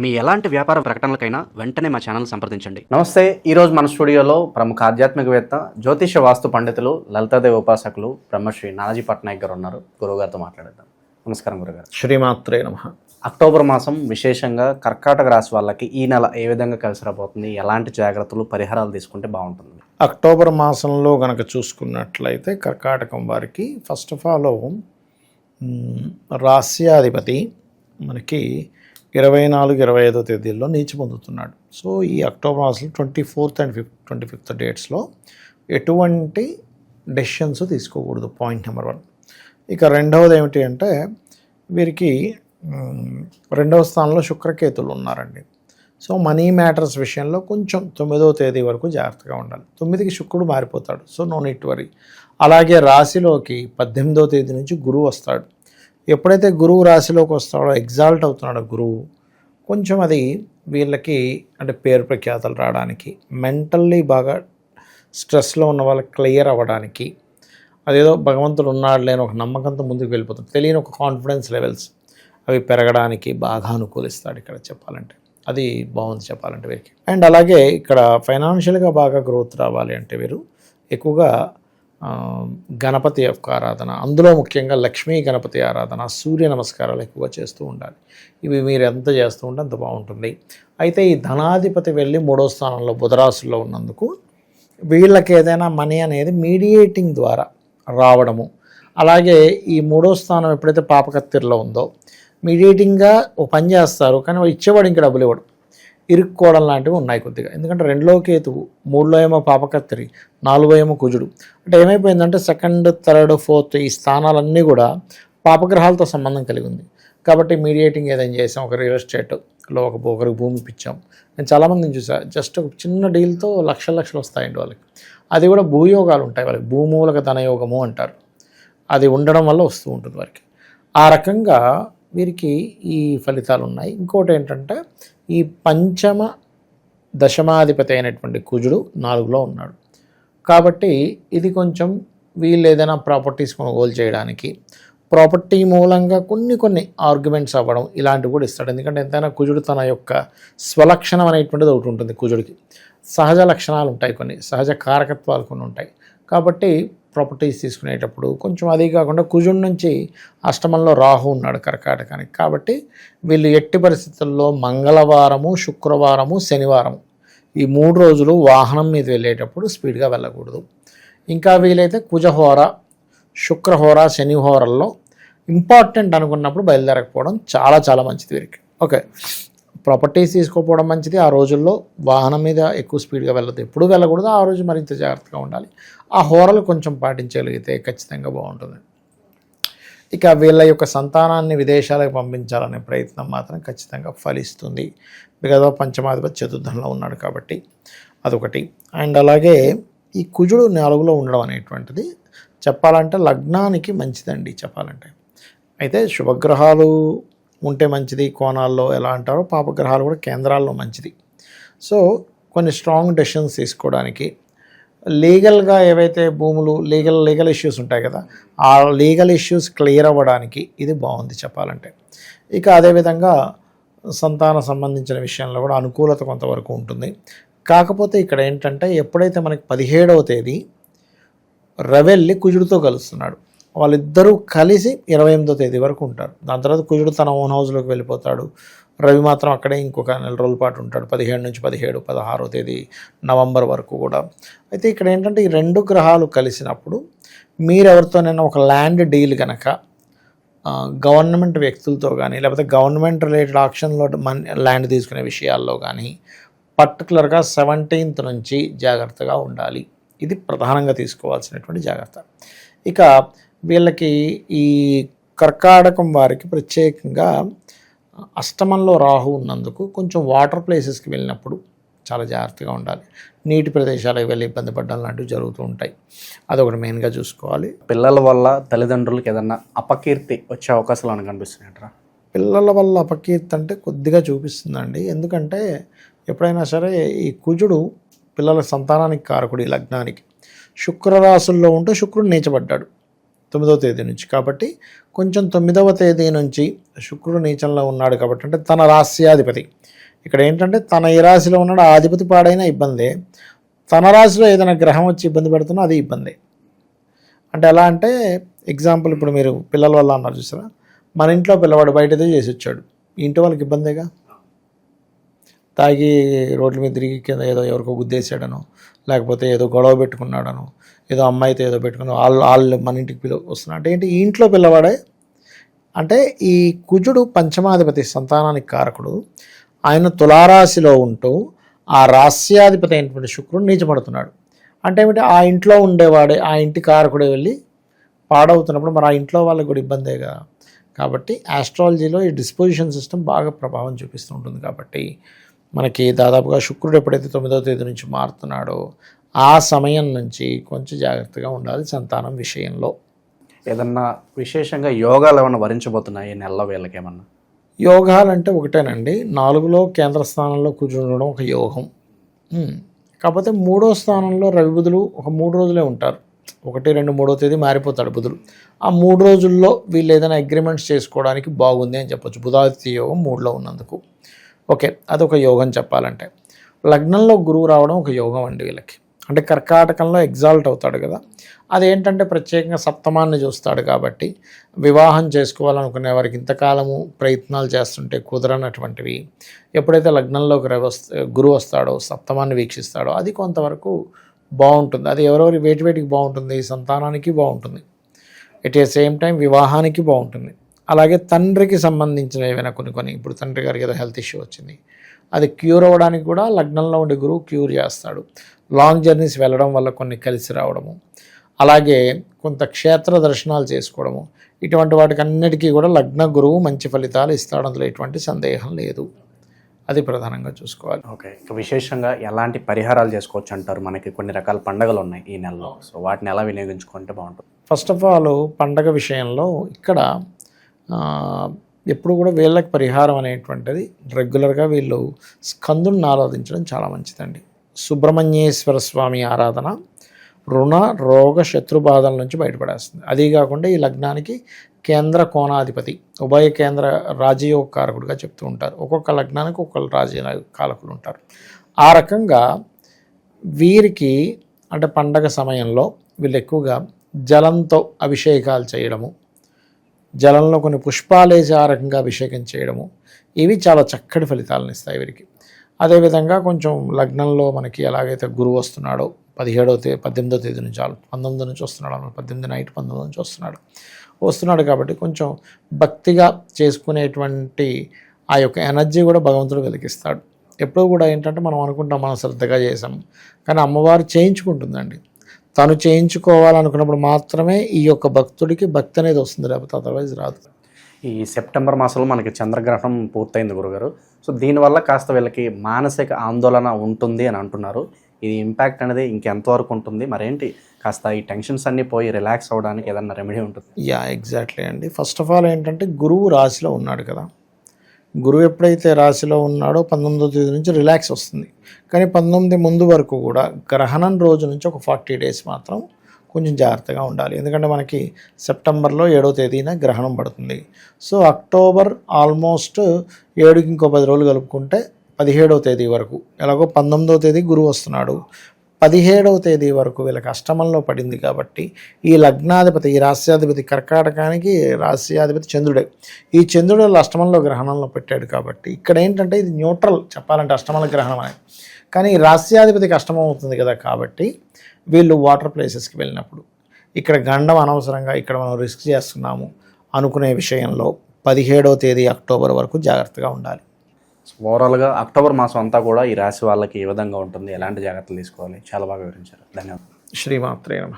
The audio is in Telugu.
మీ ఎలాంటి వ్యాపార ప్రకటనలకైనా వెంటనే మా ఛానల్ సంప్రదించండి. నమస్తే ఈరోజు మన స్టూడియోలో ప్రముఖ ఆధ్యాత్మికవేత్త జ్యోతిష వాస్తు పండితులు లలితాదేవి ఉపాసకులు బ్రహ్మశ్రీ నానాజీ పట్నాయక్ గారు ఉన్నారు. గురువుగారితో మాట్లాడేద్దాం. నమస్కారం గురుగారు. శ్రీమాత్రే నమ. అక్టోబర్ మాసం విశేషంగా కర్కాటక రాశి వాళ్ళకి ఈ నెల ఏ విధంగా కలిసి రాబోతుంది ఎలాంటి జాగ్రత్తలు పరిహారాలు తీసుకుంటే బాగుంటుంది? అక్టోబర్ మాసంలో గనక చూసుకున్నట్లయితే కర్కాటకం వారికి ఫస్ట్ ఆఫ్ ఆల్ రాస్యాధిపతి మనకి ఇరవై నాలుగు ఇరవై ఐదో తేదీల్లో నీచి పొందుతున్నాడు. సో ఈ అక్టోబర్ మాసంలో twenty fourth and fifth twenty fifth డేట్స్లో ఎటువంటి డెసిషన్స్ తీసుకోకూడదు పాయింట్ నెంబర్ వన్. ఇక రెండవది ఏమిటి అంటే వీరికి రెండవ స్థానంలో శుక్రకేతులు ఉన్నారండి. సో మనీ మ్యాటర్స్ విషయంలో కొంచెం తొమ్మిదవ తేదీ వరకు జాగ్రత్తగా ఉండాలి. తొమ్మిదికి శుక్రుడు మారిపోతాడు సో నో నీట్ వరీ. అలాగే రాశిలోకి పద్దెనిమిదవ తేదీ నుంచి గురువు వస్తాడు. ఎప్పుడైతే గురువు రాశిలోకి వస్తాడో ఎగ్జాల్ట్ అవుతున్నాడో గురువు కొంచెం అది వీళ్ళకి అంటే పేరు ప్రఖ్యాతలు రావడానికి మెంటల్లీ బాగా స్ట్రెస్లో ఉన్న వాళ్ళకి క్లియర్ అవ్వడానికి అదేదో భగవంతుడు ఉన్నాడు లేని ఒక నమ్మకంతో ముందుకు వెళ్ళిపోతుంది తెలియని ఒక కాన్ఫిడెన్స్ లెవెల్స్ అవి పెరగడానికి బాగా అనుకూలిస్తాడు ఇక్కడ చెప్పాలంటే. అది బాగుంది చెప్పాలంటే వీరికి. అండ్ అలాగే ఇక్కడ ఫైనాన్షియల్గా బాగా గ్రోత్ రావాలి అంటే వీరు ఎక్కువగా గణపతి యొక్క ఆరాధన అందులో ముఖ్యంగా లక్ష్మీ గణపతి ఆరాధన సూర్య నమస్కారాలు ఎక్కువగా చేస్తూ ఉండాలి. ఇవి మీరు ఎంత చేస్తూ ఉంటే అంత బాగుంటుంది. అయితే ఈ ధనాధిపతి వెళ్ళి మూడో స్థానంలో బుధరాశుల్లో ఉన్నందుకు వీళ్ళకి ఏదైనా మనీ అనేది మీడియేటింగ్ ద్వారా రావడము అలాగే ఈ మూడో స్థానం ఎప్పుడైతే పాపకత్తిరిలో ఉందో మీడియేటింగ్గా ఓ పని చేస్తారు కానీ ఇచ్చేవాడు ఇంకా డబ్బులు ఇవ్వడు. ఇరుక్కోవడం లాంటివి ఉన్నాయి కొద్దిగా. ఎందుకంటే రెండులో కేతువు మూడులో ఏమో పాపకత్తిరి నాలుగో ఏమో కుజుడు. అంటే ఏమైపోయిందంటే సెకండ్ థర్డ్ ఫోర్త్ ఈ స్థానాలన్నీ కూడా పాపగ్రహాలతో సంబంధం కలిగి ఉంది. కాబట్టి మీడియేటింగ్ ఏదైనా చేసాం ఒక రియల్ ఎస్టేట్లో ఒక ఒకరికి భూమి ఇప్పించాం. నేను చాలామందిని చూసా జస్ట్ ఒక చిన్న డీల్తో లక్షల లక్షలు వస్తాయండి వాళ్ళకి. అది కూడా భూయోగాలు ఉంటాయి వాళ్ళకి. భూమూలక ధనయోగము అంటారు. అది ఉండడం వల్ల వస్తూ ఉంటుంది వారికి ఆ రకంగా వీరికి ఈ ఫలితాలు ఉన్నాయి ఇంకోటి ఏంటంటే ఈ పంచమ దశమాధిపతి అయినటువంటి కుజుడు నాలుగులో ఉన్నాడు. కాబట్టి ఇది కొంచెం వీళ్ళు ఏదైనా ప్రాపర్టీస్ కొనుగోలు చేయడానికి ప్రాపర్టీ మూలంగా కొన్ని కొన్ని ఆర్గ్యుమెంట్స్ అవ్వడం ఇలాంటివి కూడా ఇస్తాడు. ఎందుకంటే ఎంతైనా కుజుడు తన యొక్క స్వలక్షణం అనేటువంటిది ఒకటి ఉంటుంది కుజుడికి. సహజ లక్షణాలు ఉంటాయి కొన్ని సహజ కారకత్వాలు కొన్ని ఉంటాయి. కాబట్టి ప్రాపర్టీస్ తీసుకునేటప్పుడు కొంచెం అది కాకుండా కుజుడి నుంచి అష్టమంలో రాహు ఉన్నాడు కర్కాటకానికి. కాబట్టి వీళ్ళు ఎట్టి పరిస్థితుల్లో మంగళవారము శుక్రవారము శనివారము ఈ మూడు రోజులు వాహనం మీద వెళ్ళేటప్పుడు స్పీడ్గా వెళ్ళకూడదు. ఇంకా వీలైతే కుజహోర శుక్రహోర శనిహోరల్లో ఇంపార్టెంట్ అనుకున్నప్పుడు బయలుదేరకపోవడం చాలా చాలా మంచిది వీరికి. ఓకే. ప్రాపర్టీస్ తీసుకోకపోవడం మంచిది. ఆ రోజుల్లో వాహనం మీద ఎక్కువ స్పీడ్గా వెళ్ళదు ఎప్పుడు వెళ్ళకూడదు. ఆ రోజు మరింత జాగ్రత్తగా ఉండాలి. ఆ హోరలు కొంచెం పాటించగలిగితే ఖచ్చితంగా బాగుంటుంది. ఇక వీళ్ళ యొక్క సంతానాన్ని విదేశాలకు పంపించాలనే ప్రయత్నం మాత్రం ఖచ్చితంగా ఫలిస్తుంది. బికాజ్ పంచమాధిపతి చతుర్థంలో ఉన్నాడు కాబట్టి అదొకటి. అండ్ అలాగే ఈ కుజుడు నాలుగులో ఉండడం అనేటువంటిది చెప్పాలంటే లగ్నానికి మంచిదండి చెప్పాలంటే. అయితే శుభగ్రహాలు ఉంటే మంచిది కోణాల్లో ఎలా అంటారో పాపగ్రహాలు కూడా కేంద్రాల్లో మంచిది. సో కొన్ని స్ట్రాంగ్ డెసిషన్స్ తీసుకోవడానికి లీగల్గా ఏవైతే భూములు లీగల్ లీగల్ ఇష్యూస్ ఉంటాయి కదా ఆ లీగల్ ఇష్యూస్ క్లియర్ అవ్వడానికి ఇది బాగుంది చెప్పాలంటే. ఇక అదేవిధంగా సంతాన సంబంధించిన విషయంలో కూడా అనుకూలత కొంతవరకు ఉంటుంది. కాకపోతే ఇక్కడ ఏంటంటే ఎప్పుడైతే మనకి పదిహేడవ తేదీ రవెల్లి కుజుడితో కలుస్తున్నాడు. వాళ్ళిద్దరూ కలిసి ఇరవై ఎనిమిదో తేదీ వరకు ఉంటారు. దాని తర్వాత కుజుడు తన ఓన్ హౌస్లోకి వెళ్ళిపోతాడు. రవి మాత్రం అక్కడే ఇంకొక నెల రోజుల పాటు ఉంటాడు. పదిహేడు నుంచి పదిహేడు పదహారో తేదీ నవంబర్ వరకు కూడా. అయితే ఇక్కడ ఏంటంటే ఈ రెండు గ్రహాలు కలిసినప్పుడు మీరెవరితోనైనా ఒక ల్యాండ్ డీల్ కనుక గవర్నమెంట్ వ్యక్తులతో కానీ లేకపోతే గవర్నమెంట్ రిలేటెడ్ ఆప్షన్లో మన్ ల్యాండ్ తీసుకునే విషయాల్లో కానీ పర్టికులర్గా సెవెంటీన్త్ నుంచి జాగ్రత్తగా ఉండాలి. ఇది ప్రధానంగా తీసుకోవాల్సినటువంటి జాగ్రత్త. ఇక వీళ్ళకి ఈ కర్కాటకం వారికి ప్రత్యేకంగా అష్టమంలో రాహు ఉన్నందుకు కొంచెం వాటర్ ప్లేసెస్కి వెళ్ళినప్పుడు చాలా జాగ్రత్తగా ఉండాలి. నీటి ప్రదేశాలకు వెళ్ళి ఇబ్బంది పడడం లాంటివి జరుగుతూ ఉంటాయి. అదొకటి మెయిన్గా చూసుకోవాలి. పిల్లల వల్ల తల్లిదండ్రులకు ఏదన్నా అపకీర్తి వచ్చే అవకాశాలు మనకు కనిపిస్తున్నాయంటారా? పిల్లల వల్ల అపకీర్తి అంటే కొద్దిగా చూపిస్తుందండి. ఎందుకంటే ఎప్పుడైనా సరే ఈ కుజుడు పిల్లల సంతానానికి కారకుడు ఈ లగ్నానికి. శుక్రరాశుల్లో ఉంటూ శుక్రుడు నీచబడ్డాడు. తొమ్మిదవ తేదీ నుంచి. కాబట్టి కొంచెం తొమ్మిదవ తేదీ నుంచి శుక్రుడు నీచంలో ఉన్నాడు కాబట్టి అంటే తన రాస్యాధిపతి ఇక్కడ ఏంటంటే తన ఏ రాశిలో ఉన్నాడు ఆధిపతి అధిపతి పాడైన ఇబ్బందే. తన రాశిలో ఏదైనా గ్రహం వచ్చి ఇబ్బంది పెడుతున్నా అది ఇబ్బంది. అంటే ఎలా అంటే ఎగ్జాంపుల్ ఇప్పుడు మీరు పిల్లల వల్ల అన్నారు చూసారా? మన ఇంట్లో పిల్లవాడు బయటదే చేసి వచ్చాడు. ఇంటి వాళ్ళకి ఇబ్బందేగా? తాగి రోడ్ల మీద తిరిగి కింద ఏదో ఎవరికో గుద్దేశాడను లేకపోతే ఏదో గొడవ పెట్టుకున్నాడనో ఏదో అమ్మాయితో ఏదో పెట్టుకుని వాళ్ళు వాళ్ళు మన ఇంటికి పిల్ల వస్తున్నా అంటే ఏంటి ఈ ఇంట్లో పిల్లవాడే? అంటే ఈ కుజుడు పంచమాధిపతి సంతానానికి కారకుడు. ఆయన తులారాశిలో ఉంటూ ఆ రాస్యాధిపతి అయినటువంటి శుక్రుడు నీచపడుతున్నాడు. అంటే ఏమిటి ఆ ఇంట్లో ఉండేవాడే ఆ ఇంటి కారకుడే వెళ్ళి పాడవుతున్నప్పుడు మరి ఆ ఇంట్లో వాళ్ళకి కూడా ఇబ్బందేగా? కాబట్టి ఆస్ట్రాలజీలో ఈ డిస్పోజిషన్ సిస్టమ్ బాగా ప్రభావం చూపిస్తూ ఉంటుంది కాబట్టి మనకి దాదాపుగా శుక్రుడు ఎప్పుడైతే తొమ్మిదవ తేదీ నుంచి మారుతున్నాడో ఆ సమయం నుంచి కొంచెం జాగ్రత్తగా ఉండాలి సంతానం విషయంలో. ఏదన్నా విశేషంగా యోగాలు ఏమైనా వరించబోతున్నాయి ఈ నెలలో వీళ్ళకి ఏమన్నా? యోగాలంటే ఒకటేనండి. నాలుగులో కేంద్ర స్థానంలో కూర్చుండడం ఒక యోగం. కాకపోతే మూడో స్థానంలో రవి బుధులు ఒక మూడు రోజులే ఉంటారు. ఒకటి రెండు మూడో తేదీ మారిపోతాడు బుధుడు. ఆ మూడు రోజుల్లో వీళ్ళు ఏదైనా అగ్రిమెంట్స్ చేసుకోవడానికి బాగుంది అని చెప్పొచ్చు. బుధాదిత్య యోగం మూడులో ఉన్నందుకు. ఓకే అదొక యోగం చెప్పాలంటే. లగ్నంలో గురువు రావడం ఒక యోగం అండి వీళ్ళకి. అంటే కర్కాటకంలో ఎగ్జాల్ట్ అవుతాడు కదా. అదేంటంటే ప్రత్యేకంగా సప్తమాన్ని చూస్తాడు కాబట్టి వివాహం చేసుకోవాలనుకునే వారికి ఇంతకాలము ప్రయత్నాలు చేస్తుంటే కుదరనటువంటివి. ఎప్పుడైతే లగ్నంలోకి రవి గురువు వస్తాడో సప్తమాన్ని వీక్షిస్తాడో అది కొంతవరకు బాగుంటుంది. అది ఎవరెవరి వేటి వేటికి బాగుంటుంది? సంతానానికి బాగుంటుంది. ఎట్ ఏ సేమ్ టైం వివాహానికి బాగుంటుంది. అలాగే తండ్రికి సంబంధించిన ఏవైనా కొన్ని కొన్ని. ఇప్పుడు తండ్రి గారికి ఏదో హెల్త్ ఇష్యూ వచ్చింది. అది క్యూర్ అవ్వడానికి కూడా లగ్నంలో ఉండే గురువు క్యూర్ చేస్తాడు. లాంగ్ జర్నీస్ వెళ్ళడం వల్ల కొన్ని కలిసి రావడము. అలాగే కొంత క్షేత్ర దర్శనాలు చేసుకోవడము. ఇటువంటి వాటికి అన్నిటికీ కూడా లగ్న గురువు మంచి ఫలితాలు ఇస్తాడు. అందులో ఎటువంటి సందేహం లేదు. అది ప్రధానంగా చూసుకోవాలి. ఓకే. విశేషంగా ఎలాంటి పరిహారాలు చేసుకోవచ్చు అంటారు? మనకి కొన్ని రకాల పండుగలు ఉన్నాయి ఈ నెలలో. సో వాటిని ఎలా వినియోగించుకుంటే బాగుంటుంది? ఫస్ట్ ఆఫ్ ఆల్ పండగ విషయంలో ఇక్కడ ఎప్పుడు కూడా వీళ్ళకి పరిహారం అనేటువంటిది రెగ్యులర్గా వీళ్ళు స్కందుని ఆరాధించడం చాలా మంచిదండి. సుబ్రహ్మణ్యేశ్వర స్వామి ఆరాధన రుణ రోగ శత్రు బాధల నుంచి బయటపడేస్తుంది. అదీ కాకుండా ఈ లగ్నానికి కేంద్ర కోణాధిపతి ఉభయ కేంద్ర రాజయోగ కారకుడుగా చెప్తూ ఉంటారు. ఒక్కొక్క లగ్నానికి ఒక్కొక్క రాజయోగ కారకులు ఉంటారు. ఆ రకంగా వీరికి అంటే పండగ సమయంలో వీళ్ళు ఎక్కువగా జలంతో అభిషేకాలు చేయడము జలంలో కొన్ని పుష్పాలు ఆ రకంగా అభిషేకం చేయడము. ఇవి చాలా చక్కటి ఫలితాలను ఇస్తాయి వీరికి. అదేవిధంగా కొంచెం లగ్నంలో మనకి ఎలాగైతే గురువు వస్తున్నాడో పదిహేడో తేదీ పద్దెనిమిదో తేదీ నుంచి పంతొమ్మిది నుంచి వస్తున్నాడు పద్దెనిమిది నైట్ పంతొమ్మిది నుంచి వస్తున్నాడు. వస్తున్నాడు కాబట్టి కొంచెం భక్తిగా చేసుకునేటువంటి ఆ యొక్క ఎనర్జీ కూడా భగవంతుడు వెలిగిస్తాడు. ఎప్పుడూ కూడా ఏంటంటే మనం అనుకుంటాం మనం శ్రద్ధగా చేసాం కానీ అమ్మవారు చేయించుకుంటుందండి. తను చేయించుకోవాలనుకున్నప్పుడు మాత్రమే ఈ యొక్క భక్తుడికి భక్తి అనేది వస్తుంది లేకపోతే అదర్వైజ్ రాదు. ఈ సెప్టెంబర్ మాసంలో మనకి చంద్రగ్రహణం పూర్తయింది గురుగారు. సో దీనివల్ల కాస్త వీళ్ళకి మానసిక ఆందోళన ఉంటుంది అని అంటున్నారు. ఇది ఇంపాక్ట్ అనేది ఇంకెంతవరకు ఉంటుంది? మరేంటి? కాస్త ఈ టెన్షన్స్ అన్నీ పోయి రిలాక్స్ అవ్వడానికి ఏదన్నా రెమెడీ ఉంటుంది? యా ఎగ్జాక్ట్లీ అండి. ఫస్ట్ ఆఫ్ ఆల్ ఏంటంటే గురువు రాశిలో ఉన్నాడు కదా. గురువు ఎప్పుడైతే రాశిలో ఉన్నాడో పంతొమ్మిదో తేదీ నుంచి రిలాక్స్ వస్తుంది. కానీ పంతొమ్మిది ముందు వరకు కూడా గ్రహణం రోజు నుంచి ఒక ఫార్టీ డేస్ మాత్రం కొంచెం జాగ్రత్తగా ఉండాలి. ఎందుకంటే మనకి సెప్టెంబర్లో ఏడో తేదీన గ్రహణం పడుతుంది. సో అక్టోబర్ ఆల్మోస్ట్ ఏడుకి ఇంకో పది రోజులు కలుపుకుంటే పదిహేడవ తేదీ వరకు ఎలాగో పంతొమ్మిదవ తేదీ గురువు వస్తున్నాడు. పదిహేడవ తేదీ వరకు వీళ్ళకి అష్టమంలో పడింది కాబట్టి ఈ లగ్నాధిపతి ఈ రాస్యాధిపతి కర్కాటకానికి రాస్యాధిపతి చంద్రుడే. ఈ చంద్రుడు అష్టమంలో గ్రహణంలో పెట్టాడు కాబట్టి ఇక్కడ ఏంటంటే ఇది న్యూట్రల్ చెప్పాలంటే అష్టమల గ్రహణం అనేది కానీ ఈ రాస్యాధిపతికి అష్టమం అవుతుంది కదా కాబట్టి వీళ్ళు వాటర్ ప్లేసెస్కి వెళ్ళినప్పుడు ఇక్కడ గండం అనవసరంగా ఇక్కడ మనం రిస్క్ చేస్తున్నాము అనుకునే విషయంలో పదిహేడవ తేదీ అక్టోబర్ వరకు జాగ్రత్తగా ఉండాలి. ఓవరాల్గా అక్టోబర్ మాసం అంతా కూడా ఈ రాశి వాళ్ళకి ఏ విధంగా ఉంటుంది? ఎలాంటి జాగ్రత్తలు తీసుకోవాలి? చాలా బాగా వివరించారు. ధన్యవాదాలు. శ్రీమాత్రే నమ.